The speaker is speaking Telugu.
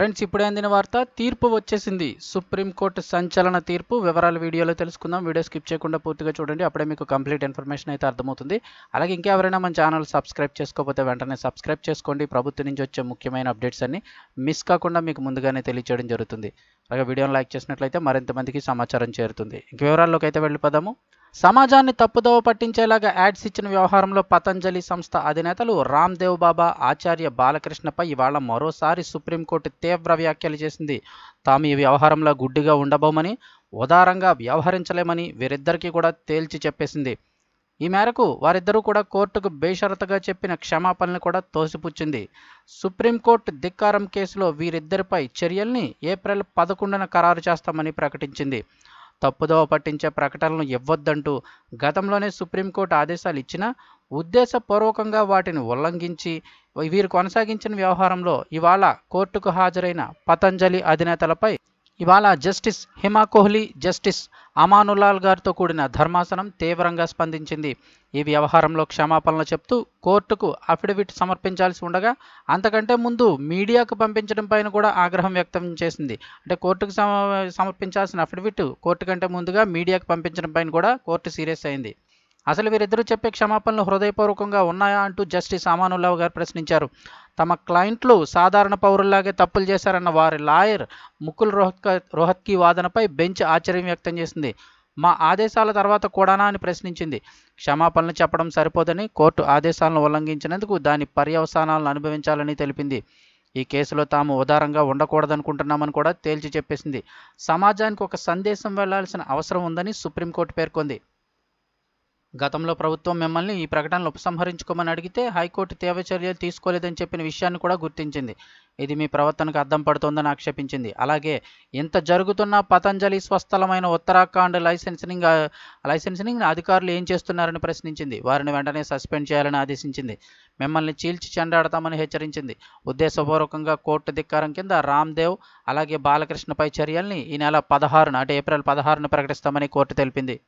ఫ్రెండ్స్ ఇప్పుడే అందిన వార్త తీర్పు వచ్చేసింది. సుప్రీంకోర్టు సంచలన తీర్పు. వివరాలు వీడియోలో తెలుసుకుందాం. వీడియో స్కిప్ చేయకుండా పూర్తిగా చూడండి. అప్పుడే మీకు కంప్లీట్ ఇన్ఫర్మేషన్ అయితే అర్థమవుతుంది. అలాగే ఇంకా ఎవరైనా మన ఛానల్ సబ్స్క్రైబ్ చేసుకోకపోతే వెంటనే సబ్స్క్రైబ్ చేసుకోండి. ప్రభుత్వం నుంచి వచ్చే ముఖ్యమైన అప్డేట్స్ అన్ని మిస్ కాకుండా మీకు ముందుగానే తెలియచేయడం జరుగుతుంది. అలాగే వీడియోని లైక్ చేసినట్లయితే మరింత మందికి సమాచారం చేరుతుంది. ఇంక వివరాల్లోకి అయితే వెళ్ళిపోదాము. సమాజాన్ని తప్పుదోవ పట్టించేలాగా యాడ్స్ ఇచ్చిన వ్యవహారంలో పతంజలి సంస్థ అధినేతలు రామ్దేవ్ బాబా ఆచార్య బాలకృష్ణపై ఇవాళ మరోసారి సుప్రీంకోర్టు తీవ్ర వ్యాఖ్యలు చేసింది. తాము ఈ వ్యవహారంలో గుడ్డిగా ఉండబోమని ఉదారంగా వ్యవహరించలేమని వీరిద్దరికీ కూడా తేల్చి చెప్పేసింది. ఈ మేరకు వారిద్దరూ కూడా కోర్టుకు బేషరతుగా చెప్పిన క్షమాపణలు కూడా తోసిపుచ్చింది. సుప్రీంకోర్టు ధిక్కారం కేసులో వీరిద్దరిపై చర్యల్ని ఏప్రిల్ పదకొండున ఖరారు చేస్తామని ప్రకటించింది. తప్పుదోవ పట్టించే ప్రకటనలు ఇవ్వొద్దంటూ గతంలోనే సుప్రీంకోర్టు ఆదేశాలు ఇచ్చినా ఉద్దేశపూర్వకంగా వాటిని ఉల్లంఘించి వీరు కొనసాగించిన వ్యవహారంలో ఇవాళ కోర్టుకు హాజరైన పతంజలి అధినేతలపై ఇవాళ జస్టిస్ హిమా కోహ్లీ జస్టిస్ అమానులాల్ గారితో కూడిన ధర్మాసనం తీవ్రంగా స్పందించింది. ఈ వ్యవహారంలో క్షమాపణలు చెప్తూ కోర్టుకు అఫిడవిట్ సమర్పించాల్సి ఉండగా అంతకంటే ముందు మీడియాకు పంపించడం పైన కూడా ఆగ్రహం వ్యక్తం చేసింది. అంటే కోర్టుకు సమర్పించాల్సిన అఫిడవిట్ కోర్టు కంటే ముందుగా మీడియాకు పంపించడం పైన కూడా కోర్టు సీరియస్ అయింది. అసలు వీరిద్దరూ చెప్పే క్షమాపణలు హృదయపూర్వకంగా ఉన్నాయా అంటూ జస్టిస్ అమానుల్లావు గారు ప్రశ్నించారు. తమ క్లయింట్లు సాధారణ పౌరుల్లాగే తప్పులు చేశారన్న వారి లాయర్ ముకుల్ రోహత్ రోహత్కి వాదనపై బెంచ్ ఆశ్చర్యం వ్యక్తం చేసింది. మా ఆదేశాల తర్వాత కూడానా అని ప్రశ్నించింది. క్షమాపణలు చెప్పడం సరిపోదని కోర్టు ఆదేశాలను ఉల్లంఘించినందుకు దాని పర్యవసానాలను అనుభవించాలని తెలిపింది. ఈ కేసులో తాము ఉదారంగా ఉండకూడదనుకుంటున్నామని కూడా తేల్చి చెప్పేసింది. సమాజానికి ఒక సందేశం వెళ్ళాల్సిన అవసరం ఉందని సుప్రీంకోర్టు పేర్కొంది. గతంలో ప్రభుత్వం మిమ్మల్ని ఈ ప్రకటనలు ఉపసంహరించుకోమని అడిగితే హైకోర్టు తీవ్ర చర్యలు తీసుకోలేదని చెప్పిన విషయాన్ని కూడా గుర్తించింది. ఇది మీ ప్రవర్తనకు అద్దం పడుతోందని ఆక్షేపించింది. అలాగే ఇంత జరుగుతున్న పతంజలి స్వస్థలమైన ఉత్తరాఖండ్ లైసెన్సింగ్ లైసెన్సింగ్ అధికారులు ఏం చేస్తున్నారని ప్రశ్నించింది. వారిని వెంటనే సస్పెండ్ చేయాలని ఆదేశించింది. మిమ్మల్ని చీల్చి చెండాడతామని హెచ్చరించింది. ఉద్దేశపూర్వకంగా కోర్టు ధిక్కారం కింద రామ్దేవ్ అలాగే బాలకృష్ణపై చర్యల్ని ఈ నెల పదహారున అంటే ఏప్రిల్ పదహారున ప్రకటిస్తామని కోర్టు తెలిపింది.